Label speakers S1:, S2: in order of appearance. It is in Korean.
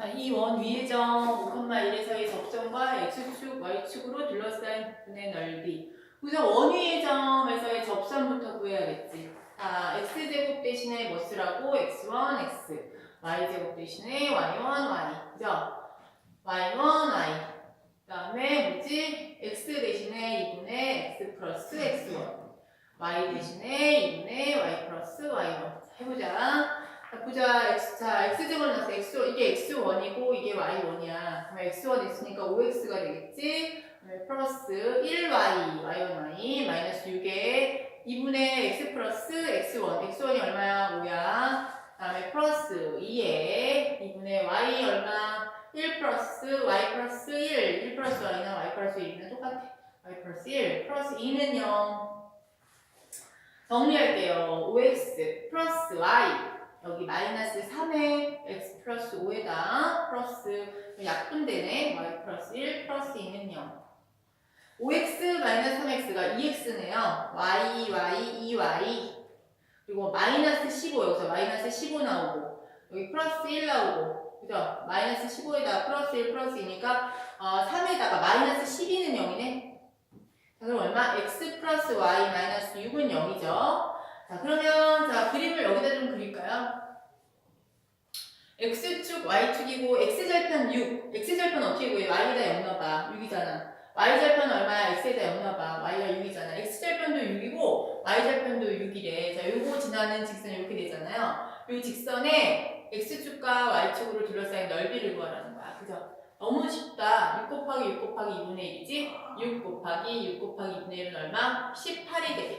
S1: 자, 이원 위의 점 5,1에서의 접점과 x축, y축으로 둘러싸인 넓이. 우선 원 위의 점에서의 접선부터 구해야겠지. 자, x제곱 대신에 뭐 쓰라고? x1, x. y제곱 대신에 y1, y. 그죠? y1, y. 그 다음에 뭐지? x 대신에 2분의 x 플러스 x1. y 대신에 2분의 y 플러스 y1. 해보자. 자, 보자. x, 자, x제곱 나서 x, 이게 x1이고 이게 y1이야. 그럼 x1 있으니까 5x가 되겠지? 플러스 1y, y1y, 마이너스 6에 2분의 x 플러스 x1. x1이 얼마야? 5야. 그다음에 플러스 2에 2분의 y 얼마? 1 플러스 y 플러스 1. 1 플러스 y는 y 플러스 1이랑 똑같아. y 플러스 1. 플러스 2는 0. 정리할게요. 5x 플러스 y. 여기 마이너스 3에 x 플러스 5에다 플러스 약분되네. y 플러스 1 플러스 2는 0. 5x 마이너스 3x가 2x네요. y, y, 2y. 그리고 마이너스 15 여기서 마이너스 15 나오고 여기 플러스 1 나오고 그죠? 마이너스 15에다가 플러스 1 플러스 2니까 어, 3에다가 마이너스 12는 0이네. 자, 그럼 얼마? x 플러스 y 마이너스 6은 0이죠. 자, 그러면 자 그림을 여기다 좀 그릴까요? X축, y축이고 x절편 6. x절편 어떻게 구해? y에다 0 넣어봐. 6이잖아. y절편 얼마야? x에다 0 넣어봐. y가 6이잖아. x절편도 6이고 y절편도 6이래. 자, 요거 지나는 직선 이렇게 되잖아요. 요 직선에 x축과 y축으로 둘러싸인 넓이를 구하라는 거야. 그죠? 너무 쉽다. 6 곱하기 6 곱하기 2분의 1이지? 6 곱하기 6 곱하기 2분의 1은 얼마? 18이 되겠지.